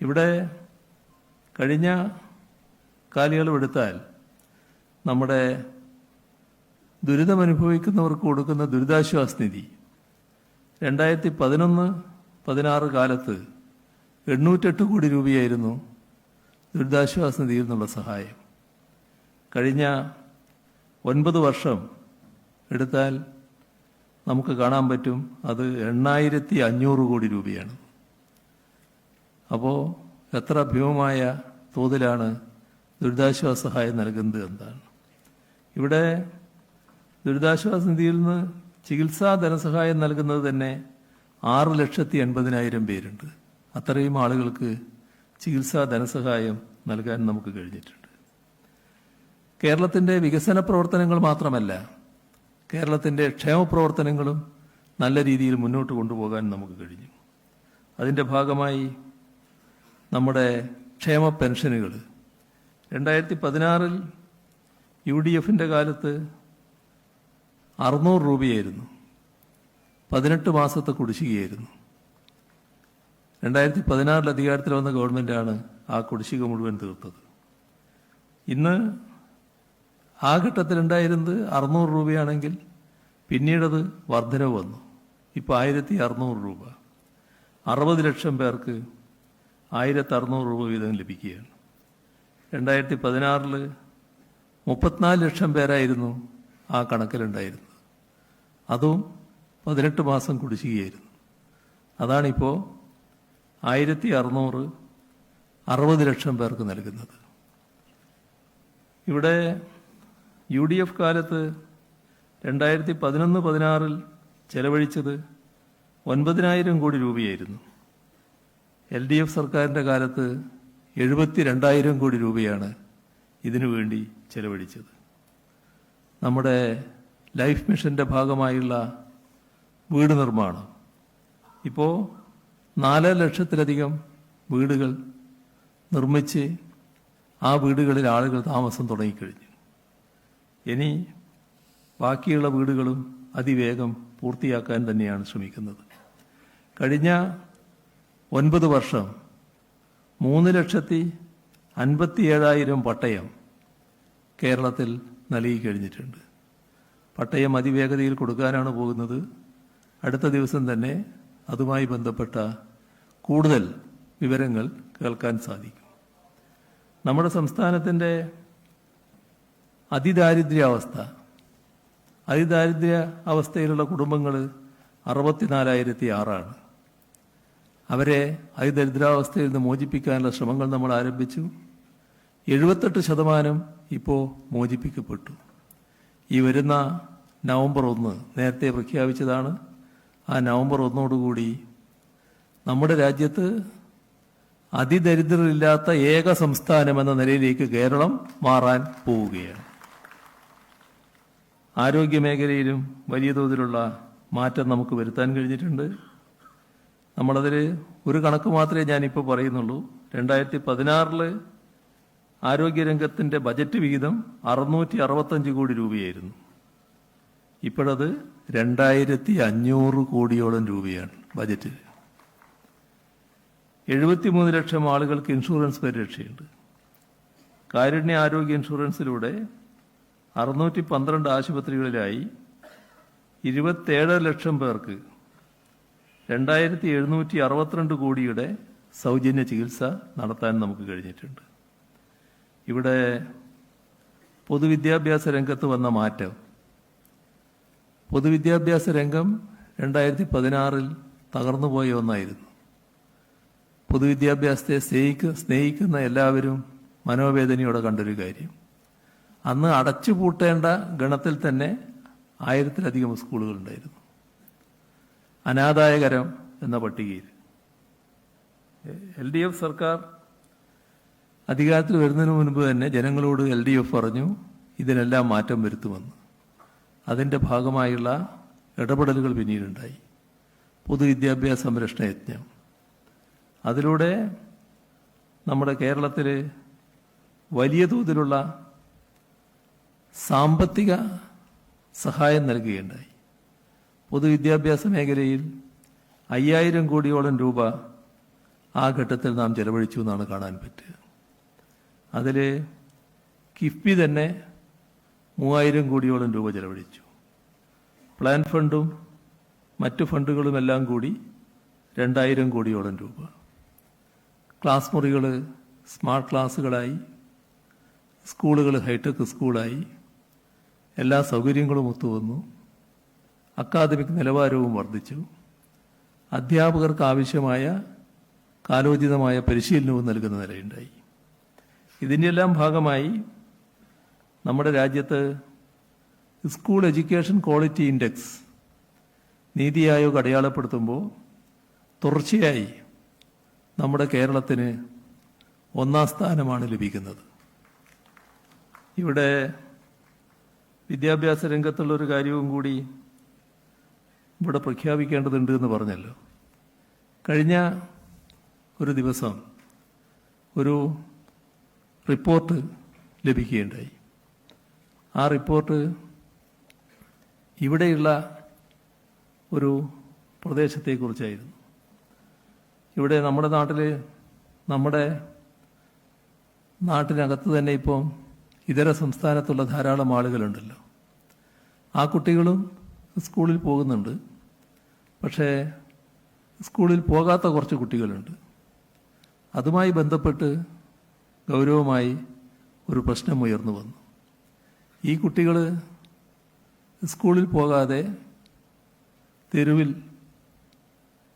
ഇവിടെ കഴിഞ്ഞ കാലയളവെടുത്താൽ നമ്മുടെ ദുരിതമനുഭവിക്കുന്നവർക്ക് കൊടുക്കുന്ന ദുരിതാശ്വാസ നിധി രണ്ടായിരത്തി പതിനൊന്ന് പതിനാറ് കാലത്ത് എണ്ണൂറ്റെട്ട് കോടി രൂപയായിരുന്നു ദുരിതാശ്വാസ നിധിയിൽ നിന്നുള്ള സഹായം. കഴിഞ്ഞ ഒൻപത് വർഷം എടുത്താൽ നമുക്ക് കാണാൻ പറ്റും അത് എണ്ണായിരത്തി അഞ്ഞൂറ് കോടി രൂപയാണ്. അപ്പോൾ എത്ര ഭീമമായ തോതിലാണ് ദുരിതാശ്വാസ സഹായം നൽകുന്നത് എന്താണ്? ഇവിടെ ദുരിതാശ്വാസ നിധിയിൽ നിന്ന് ചികിത്സാ ധനസഹായം നൽകുന്നത് തന്നെ ആറ് ലക്ഷത്തി എൺപതിനായിരം പേരുണ്ട്. അത്രയും ആളുകൾക്ക് ചികിത്സാ ധനസഹായം നൽകാൻ നമുക്ക് കഴിഞ്ഞിട്ടുണ്ട്. കേരളത്തിന്റെ വികസന പ്രവർത്തനങ്ങൾ മാത്രമല്ല കേരളത്തിന്റെ ക്ഷേമ പ്രവർത്തനങ്ങളും നല്ല രീതിയിൽ മുന്നോട്ട് കൊണ്ടുപോകാൻ നമുക്ക് കഴിഞ്ഞു. അതിന്റെ ഭാഗമായി നമ്മുടെ ക്ഷേമ പെൻഷനുകൾ. രണ്ടായിരത്തി പതിനാറിൽ യു ഡി എഫിന്റെ കാലത്ത് അറുന്നൂറ് രൂപയായിരുന്നു. പതിനെട്ട് മാസത്തെ കുടിശ്ശികയായിരുന്നു. രണ്ടായിരത്തി പതിനാറിൽ അധികാരത്തിൽ വന്ന ഗവൺമെന്റാണ് ആ കുടിശ്ശിക മുഴുവൻ തീർത്തത്. ഇന്ന് ആ ഘട്ടത്തിലുണ്ടായിരുന്നത് അറുന്നൂറ് രൂപയാണെങ്കിൽ പിന്നീടത് വർധനവ് വന്നു. ഇപ്പോൾ ആയിരത്തി അറുന്നൂറ് രൂപ. അറുപത് ലക്ഷം പേർക്ക് ആയിരത്തി അറുന്നൂറ് രൂപ വീതം ലഭിക്കുകയാണ്. രണ്ടായിരത്തി പതിനാറിൽ മുപ്പത്തിനാല് ലക്ഷം പേരായിരുന്നു ആ കണക്കിലുണ്ടായിരുന്നത്. അതും പതിനെട്ട് മാസം കുടിശ്ശികയായിരുന്നു. അതാണിപ്പോൾ ആയിരത്തി അറുന്നൂറ് അറുപത് ലക്ഷം പേർക്ക് നൽകുന്നത്. ഇവിടെ യു ഡി എഫ് കാലത്ത് രണ്ടായിരത്തി പതിനൊന്ന് പതിനാറിൽ ചെലവഴിച്ചത് ഒൻപതിനായിരം കോടി രൂപയായിരുന്നു. എൽ ഡി എഫ് സർക്കാരിന്റെ കാലത്ത് എഴുപത്തി രണ്ടായിരം കോടി രൂപയാണ് ഇതിനു വേണ്ടി ചെലവഴിച്ചത്. നമ്മുടെ ലൈഫ് മിഷന്റെ ഭാഗമായുള്ള വീട് നിർമ്മാണം. ഇപ്പോൾ നാല് ലക്ഷത്തിലധികം വീടുകൾ നിർമ്മിച്ച് ആ വീടുകളിൽ ആളുകൾ താമസം തുടങ്ങിക്കഴിഞ്ഞു. ഇനി ബാക്കിയുള്ള വീടുകളും അതിവേഗം പൂർത്തിയാക്കാൻ തന്നെയാണ് ശ്രമിക്കുന്നത്. കഴിഞ്ഞ ഒൻപത് വർഷം. മൂന്ന് ലക്ഷത്തി അൻപത്തിയേഴായിരം പട്ടയം കേരളത്തിൽ നൽകി കഴിഞ്ഞിട്ടുണ്ട് പട്ടയം അതിവേഗതയിൽ കൊടുക്കാനാണ് പോകുന്നത്. അടുത്ത ദിവസം തന്നെ അതുമായി ബന്ധപ്പെട്ട കൂടുതൽ വിവരങ്ങൾ കേൾക്കാൻ സാധിക്കും. നമ്മുടെ സംസ്ഥാനത്തിന്റെ അതിദാരിദ്ര്യാവസ്ഥ. അതിദാരിദ്ര്യ അവസ്ഥയിലുള്ള കുടുംബങ്ങൾ അറുപത്തിനാലായിരത്തി ആറാണ്. അവരെ അതിദരിദ്രാവസ്ഥയിൽ നിന്ന് മോചിപ്പിക്കാനുള്ള ശ്രമങ്ങൾ നമ്മൾ ആരംഭിച്ചു. എഴുപത്തെട്ട് ശതമാനം ഇപ്പോൾ മോചിപ്പിക്കപ്പെട്ടു. ഈ വരുന്ന നവംബർ ഒന്ന് നേരത്തെ പ്രഖ്യാപിച്ചതാണ്. ആ നവംബർ ഒന്നോടുകൂടി നമ്മുടെ രാജ്യത്ത് അതിദരിദ്രരില്ലാത്ത ഏക സംസ്ഥാനം എന്ന നിലയിലേക്ക് കേരളം മാറാൻ പോവുകയാണ്. ആരോഗ്യ മേഖലയിലും വലിയ തോതിലുള്ള മാറ്റം നമുക്ക് വരുത്താൻ കഴിഞ്ഞിട്ടുണ്ട്. നമ്മളതിൽ ഒരു കണക്ക് മാത്രമേ ഞാനിപ്പോൾ പറയുന്നുള്ളൂ. രണ്ടായിരത്തി പതിനാറിൽ ആരോഗ്യരംഗത്തിന്റെ ബജറ്റ് വിഹിതം അറുന്നൂറ്റി അറുപത്തഞ്ച് കോടി രൂപയായിരുന്നു. ഇപ്പോഴത് രണ്ടായിരത്തി അഞ്ഞൂറ് കോടിയോളം രൂപയാണ് ബജറ്റിൽ എഴുപത്തിമൂന്ന് ലക്ഷം ആളുകൾക്ക് ഇൻഷുറൻസ് പരിരക്ഷയുണ്ട്. കാരുണ്യ ആരോഗ്യ ഇൻഷുറൻസിലൂടെ അറുന്നൂറ്റി പന്ത്രണ്ട് ആശുപത്രികളിലായി ഇരുപത്തേഴ് ലക്ഷം പേർക്ക് രണ്ടായിരത്തി എഴുന്നൂറ്റി അറുപത്തിരണ്ട് കോടിയുടെ സൗജന്യ ചികിത്സ നടത്താൻ നമുക്ക് കഴിഞ്ഞിട്ടുണ്ട്. ഇവിടെ പൊതുവിദ്യാഭ്യാസ രംഗത്ത് വന്ന മാറ്റം. പൊതുവിദ്യാഭ്യാസ രംഗം രണ്ടായിരത്തി പതിനാറിൽ തകർന്നുപോയ ഒന്നായിരുന്നു. പൊതുവിദ്യാഭ്യാസത്തെ സ്നേഹിക്ക സ്നേഹിക്കുന്ന എല്ലാവരും മനോവേദനയോടെ കണ്ടൊരു കാര്യം. അന്ന് അടച്ചുപൂട്ടേണ്ട ഗണത്തിൽ തന്നെ ആയിരത്തിലധികം സ്കൂളുകൾ ഉണ്ടായിരുന്നു. അനാദായകരം എന്ന പട്ടികയിൽ. എൽ ഡി എഫ് സർക്കാർ അധികാരത്തിൽ വരുന്നതിന് മുൻപ് തന്നെ ജനങ്ങളോട് എൽ ഡി എഫ് പറഞ്ഞു ഇതിനെല്ലാം മാറ്റം വരുത്തുമെന്ന്. അതിന്റെ ഭാഗമായുള്ള ഇടപെടലുകൾ പിന്നീടുണ്ടായി. പൊതുവിദ്യാഭ്യാസ സംരക്ഷണ യജ്ഞം. അതിലൂടെ നമ്മുടെ കേരളത്തിൽ വലിയ തോതിലുള്ള സാമ്പത്തിക സഹായം നൽകുകയുണ്ടായി. പൊതുവിദ്യാഭ്യാസ മേഖലയിൽ അയ്യായിരം കോടിയോളം രൂപ ആ ഘട്ടത്തിൽ നാം ചെലവഴിച്ചു എന്നാണ് കാണാൻ പറ്റുക. അതിൽ കിഫ്ബി തന്നെ മൂവായിരം കോടിയോളം രൂപ ചെലവഴിച്ചു. പ്ലാൻ ഫണ്ടും മറ്റു ഫണ്ടുകളുമെല്ലാം കൂടി രണ്ടായിരം കോടിയോളം രൂപ. ക്ലാസ് മുറികൾ സ്മാർട്ട് ക്ലാസ്സുകളായി സ്കൂളുകൾ ഹൈടെക് സ്കൂളായി എല്ലാ സൗകര്യങ്ങളും ഒത്തുവന്നു. അക്കാദമിക് നിലവാരവും വർദ്ധിച്ചു. അധ്യാപകർക്ക് ആവശ്യമായ കാലോചിതമായ പരിശീലനവും നൽകുന്ന നിലയുണ്ടായി. ഇതിന്റെയെല്ലാം ഭാഗമായി നമ്മുടെ രാജ്യത്ത് school education quality index NITI Aayog അടയാളപ്പെടുത്തുമ്പോൾ തുടർച്ചയായി നമ്മുടെ കേരളത്തിന് ഒന്നാം സ്ഥാനമാണ് ലഭിക്കുന്നത്. ഇവിടെ വിദ്യാഭ്യാസ രംഗത്തുള്ളൊരു കാര്യവും കൂടി ഇവിടെ പ്രഖ്യാപിക്കേണ്ടതുണ്ട് എന്ന് പറഞ്ഞല്ലോ. കഴിഞ്ഞ ഒരു ദിവസം ഒരു റിപ്പോർട്ട് ലഭിക്കുകയുണ്ടായി. ആ റിപ്പോർട്ട് ഇവിടെയുള്ള ഒരു പ്രദേശത്തെക്കുറിച്ചായിരുന്നു. ഇവിടെ നമ്മുടെ നാട്ടിൽ നമ്മുടെ നാട്ടിനകത്ത് തന്നെ ഇപ്പം ഇതര സംസ്ഥാനത്തുള്ള ധാരാളം ആളുകളുണ്ടല്ലോ. ആ കുട്ടികളും സ്കൂളിൽ പോകുന്നുണ്ട്. പക്ഷേ സ്കൂളിൽ പോകാത്ത കുറച്ച് കുട്ടികളുണ്ട്. അതുമായി ബന്ധപ്പെട്ട് ഗൗരവമായി ഒരു പ്രശ്നം ഉയർന്നു വന്നു. ഈ കുട്ടികൾ സ്കൂളിൽ പോകാതെ തെരുവിൽ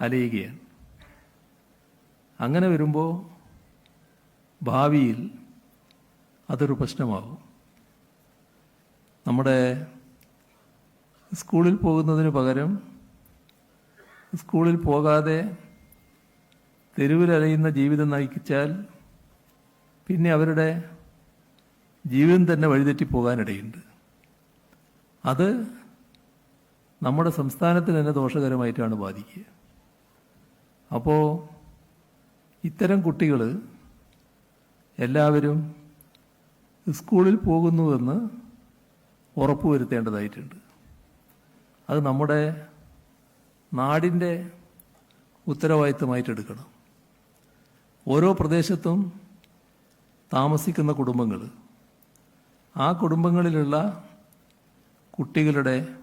അലയുകയാണ്. അങ്ങനെ വരുമ്പോൾ ഭാവിയിൽ അതൊരു പ്രശ്നമാകും. നമ്മുടെ സ്കൂളിൽ പോകുന്നതിന് പകരം സ്കൂളിൽ പോകാതെ തെരുവിലലയുന്ന ജീവിതം നയിച്ചാൽ പിന്നെ അവരുടെ ജീവിതം തന്നെ വഴിതെറ്റിപ്പോകാനിടയുണ്ട് അത് നമ്മുടെ സംസ്ഥാനത്തിന് തന്നെ ദോഷകരമായിട്ടാണ് ബാധിക്കുക. അപ്പോൾ ഇത്തരം കുട്ടികൾ എല്ലാവരും സ്കൂളിൽ പോകുന്നുവെന്ന് ഉറപ്പുവരുത്തേണ്ടതായിട്ടുണ്ട്. അത് നമ്മുടെ നാടിന്റെ ഉത്തരവാദിത്തമായിട്ട് എടുക്കണം ഓരോ പ്രദേശത്തും താമസിക്കുന്ന കുടുംബങ്ങൾ ആ കുടുംബങ്ങളിലുള്ള കുട്ടികളുടെ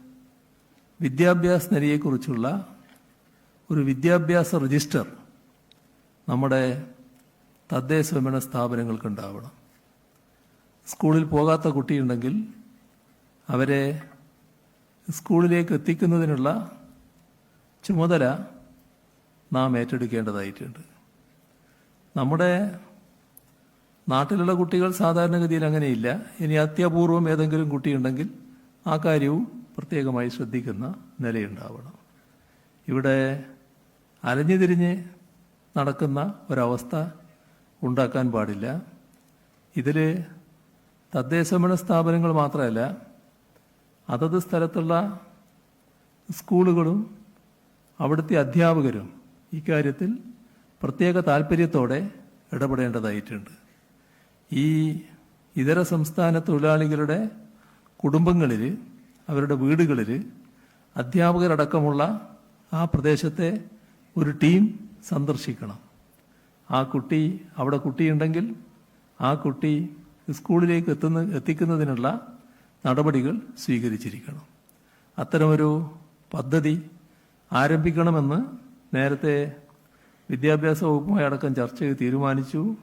വിദ്യാഭ്യാസ നിലയെക്കുറിച്ചുള്ള ഒരു വിദ്യാഭ്യാസ രജിസ്റ്റർ നമ്മുടെ തദ്ദേശ സ്വയംഭരണ സ്ഥാപനങ്ങൾക്കുണ്ടാവണം. സ്കൂളിൽ പോകാത്ത കുട്ടിയുണ്ടെങ്കിൽ അവരെ സ്കൂളിലേക്ക് എത്തിക്കുന്നതിനുള്ള ചുമതല നാം ഏറ്റെടുക്കേണ്ടതായിട്ടുണ്ട്. നമ്മുടെ നാട്ടിലുള്ള കുട്ടികൾ സാധാരണഗതിയിൽ അങ്ങനെയില്ല. ഇനി അത്യപൂർവം ഏതെങ്കിലും കുട്ടിയുണ്ടെങ്കിൽ ആ കാര്യവും പ്രത്യേകമായി ശ്രദ്ധിക്കുന്ന നിലയുണ്ടാവണം. ഇവിടെ അലഞ്ഞു തിരിഞ്ഞ് നടക്കുന്ന ഒരവസ്ഥ ഉണ്ടാക്കാൻ പാടില്ല. ഇതിൽ തദ്ദേശഭരണ സ്ഥാപനങ്ങൾ മാത്രമല്ല അതത് സ്ഥലത്തുള്ള സ്കൂളുകളും അവിടുത്തെ അധ്യാപകരും ഇക്കാര്യത്തിൽ പ്രത്യേക താല്പര്യത്തോടെ ഇടപെടേണ്ടതായിട്ടുണ്ട്. ഈ ഇതര സംസ്ഥാന തൊഴിലാളികളുടെ കുടുംബങ്ങളിൽ അവരുടെ വീടുകളിൽ അധ്യാപകരടക്കമുള്ള ആ പ്രദേശത്തെ ഒരു ടീം സന്ദർശിക്കണം. ആ കുട്ടി അവിടെ കുട്ടിയുണ്ടെങ്കിൽ ആ കുട്ടി സ്കൂളിലേക്ക് എത്തുന്ന എത്തിക്കുന്നതിനുള്ള നടപടികൾ സ്വീകരിച്ചിരിക്കണം. അത്തരമൊരു പദ്ധതി ആരംഭിക്കണമെന്ന് നേരത്തെ വിദ്യാഭ്യാസ വകുപ്പുമായി അടക്കം ചർച്ച ചെയ്ത് തീരുമാനിച്ചു.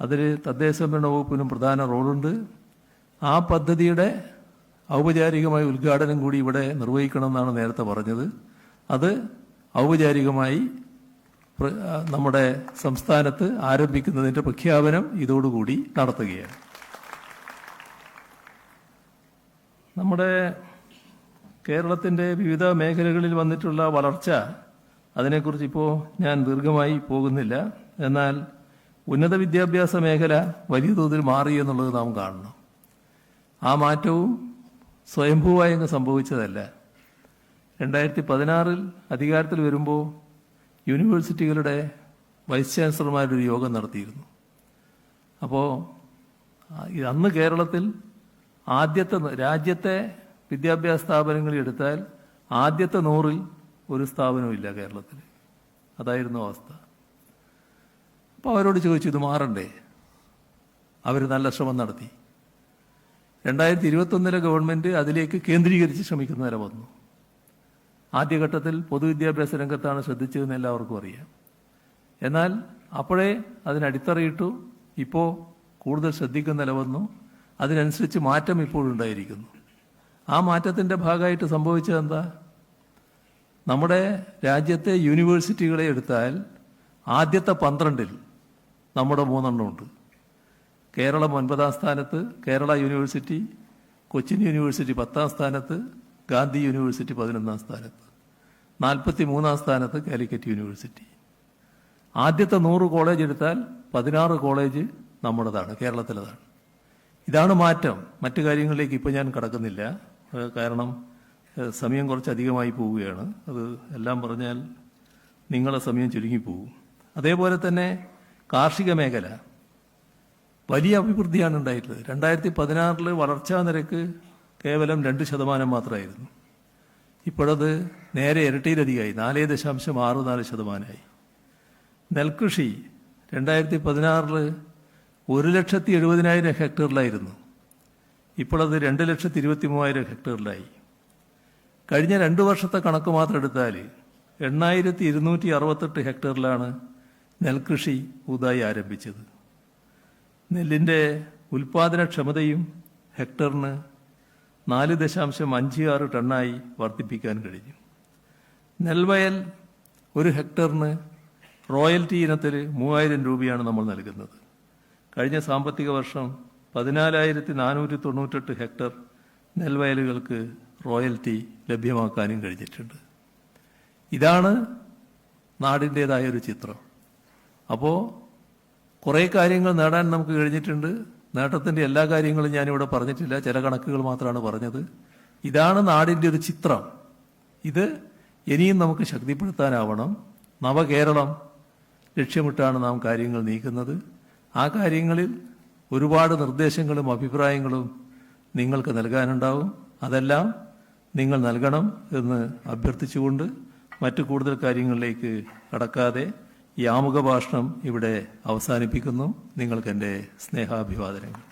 അതിൽ തദ്ദേശ ഭരണ വകുപ്പിനും പ്രധാന റോളുണ്ട്. ആ പദ്ധതിയുടെ ഔപചാരികമായ ഉദ്ഘാടനം കൂടി ഇവിടെ നിർവഹിക്കണമെന്നാണ് നേരത്തെ പറഞ്ഞത്. അത് ഔപചാരികമായി നമ്മുടെ സംസ്ഥാനത്ത് ആരംഭിക്കുന്നതിന്റെ പ്രഖ്യാപനം ഇതോടുകൂടി നടത്തുകയാണ്. നമ്മുടെ കേരളത്തിന്റെ വിവിധ മേഖലകളിൽ വന്നിട്ടുള്ള വളർച്ച അതിനെക്കുറിച്ച് ഇപ്പോൾ ഞാൻ ദീർഘമായി പോകുന്നില്ല. എന്നാൽ ഉന്നത വിദ്യാഭ്യാസ മേഖല വലിയ തോതിൽ മാറി എന്നുള്ളത് നാം കാണണം. ആ മാറ്റവും സ്വയംഭൂവായി അങ്ങ് സംഭവിച്ചതല്ല. രണ്ടായിരത്തി പതിനാറിൽ അധികാരത്തിൽ വരുമ്പോൾ യൂണിവേഴ്സിറ്റികളുടെ വൈസ് ചാൻസലർമാരുടെ ഒരു യോഗം നടത്തിയിരുന്നു. അപ്പോൾ അന്ന് കേരളത്തിൽ ആദ്യത്തെ രാജ്യത്തെ വിദ്യാഭ്യാസ സ്ഥാപനങ്ങൾ എടുത്താൽ ആദ്യത്തെ നൂറിൽ ഒരു സ്ഥാപനവും ഇല്ല കേരളത്തിൽ. അതായിരുന്നു അവസ്ഥ. അപ്പോൾ അവരോട് ചോദിച്ചു ഇത് മാറണ്ടേ? അവർ നല്ല ശ്രമം നടത്തി. രണ്ടായിരത്തി ഇരുപത്തൊന്നിലെ ഗവൺമെന്റ് അതിലേക്ക് കേന്ദ്രീകരിച്ച് ശ്രമിക്കുന്ന നില വന്നു. ആദ്യഘട്ടത്തിൽ പൊതുവിദ്യാഭ്യാസ രംഗത്താണ് ശ്രദ്ധിച്ചതെന്ന് എല്ലാവർക്കും അറിയാം. എന്നാൽ അപ്പോഴേ അതിനടിത്തറയിട്ടു ഇപ്പോൾ കൂടുതൽ ശ്രദ്ധിക്കുന്ന നില വന്നു. അതിനനുസരിച്ച് മാറ്റം ഇപ്പോഴുണ്ടായിരിക്കുന്നു. ആ മാറ്റത്തിന്റെ ഭാഗമായിട്ട് സംഭവിച്ചത് എന്താ? നമ്മുടെ രാജ്യത്തെ യൂണിവേഴ്സിറ്റികളെ എടുത്താൽ ആദ്യത്തെ പന്ത്രണ്ടിൽ നമ്മുടെ മൂന്നെണ്ണമുണ്ട്. കേരളം ഒൻപതാം സ്ഥാനത്ത് കേരള യൂണിവേഴ്സിറ്റി കൊച്ചിൻ യൂണിവേഴ്സിറ്റി പത്താം സ്ഥാനത്ത് ഗാന്ധി യൂണിവേഴ്സിറ്റി പതിനൊന്നാം സ്ഥാനത്ത് നാൽപ്പത്തി മൂന്നാം സ്ഥാനത്ത് കാലിക്കറ്റ് യൂണിവേഴ്സിറ്റി. ആദ്യത്തെ നൂറ് കോളേജ് എടുത്താൽ പതിനാറ് കോളേജ് നമ്മുടേതാണ് കേരളത്തിലതാണ്. ഇതാണ് മാറ്റം. മറ്റു കാര്യങ്ങളിലേക്ക് ഇപ്പോൾ ഞാൻ കടക്കുന്നില്ല. കാരണം സമയം കുറച്ച് അധികമായി പോവുകയാണ്. അത് എല്ലാം പറഞ്ഞാൽ നിങ്ങളെ സമയം ചുരുങ്ങിപ്പോവും അതേപോലെ തന്നെ കാർഷിക മേഖല. വലിയ അഭിവൃദ്ധിയാണ് ഉണ്ടായിട്ടുള്ളത്. രണ്ടായിരത്തി പതിനാറിൽ വളർച്ചാ നിരക്ക് കേവലം രണ്ട് ശതമാനം മാത്രമായിരുന്നു. ഇപ്പോഴത് നേരെ ഇരട്ടിയിലധികമായി നാല് ദശാംശം ആറ് നാല് ശതമാനമായി. നെൽകൃഷി രണ്ടായിരത്തി പതിനാറിൽ ഒരു ലക്ഷത്തി എഴുപതിനായിരം ഹെക്ടറിലായിരുന്നു. ഇപ്പോൾ അത് രണ്ട് ലക്ഷത്തി ഇരുപത്തി മൂവായിരം ഹെക്ടറിലായി. കഴിഞ്ഞ രണ്ട് വർഷത്തെ കണക്ക് മാത്രം എടുത്താൽ എണ്ണായിരത്തി ഇരുന്നൂറ്റി അറുപത്തെട്ട് ഹെക്ടറിലാണ് നെൽകൃഷി പുതുതായി ആരംഭിച്ചത്. നെല്ലിന്റെ ഉൽപാദനക്ഷമതയും ഹെക്ടറിന് നാല് ദശാംശം അഞ്ച് ആറ് ടണ്ണായി വർദ്ധിപ്പിക്കാൻ കഴിഞ്ഞു. നെൽവയൽ ഒരു ഹെക്ടറിന് റോയൽറ്റി ഇനത്തിൽ മൂവായിരം രൂപയാണ് നമ്മൾ നൽകുന്നത്. കഴിഞ്ഞ സാമ്പത്തിക വർഷം പതിനാലായിരത്തി നാനൂറ്റി തൊണ്ണൂറ്റെട്ട് ഹെക്ടർ നെൽവയലുകൾക്ക് റോയൽറ്റി ലഭ്യമാക്കാനും കഴിഞ്ഞിട്ടുണ്ട്. ഇതാണ് നാടിന്റേതായ ഒരു ചിത്രം. അപ്പോൾ കുറേ കാര്യങ്ങൾ നേടാൻ നമുക്ക് കഴിഞ്ഞിട്ടുണ്ട്. നേട്ടത്തിന്റെ എല്ലാ കാര്യങ്ങളും ഞാനിവിടെ പറഞ്ഞിട്ടില്ല. ചില കണക്കുകൾ മാത്രമാണ് പറഞ്ഞത്. ഇതാണ് നാടിന്റെ ഒരു ചിത്രം. ഇത് ഇനിയും നമുക്ക് ശക്തിപ്പെടുത്താനാവണം. നവകേരളം ലക്ഷ്യമിട്ടാണ് നാം കാര്യങ്ങൾ നീക്കുന്നത്. ആ കാര്യങ്ങളിൽ ഒരുപാട് നിർദ്ദേശങ്ങളും അഭിപ്രായങ്ങളും നിങ്ങൾക്ക് നൽകാനുണ്ടാവും. അതെല്ലാം നിങ്ങൾ നൽകണം എന്ന് അഭ്യർത്ഥിച്ചുകൊണ്ട് മറ്റു കൂടുതൽ കാര്യങ്ങളിലേക്ക് കടക്കാതെ ഈ ആമുഖ ഭാഷണം ഇവിടെ അവസാനിപ്പിക്കുന്നു. നിങ്ങൾക്ക് എന്റെ സ്നേഹാഭിവാദനങ്ങൾ.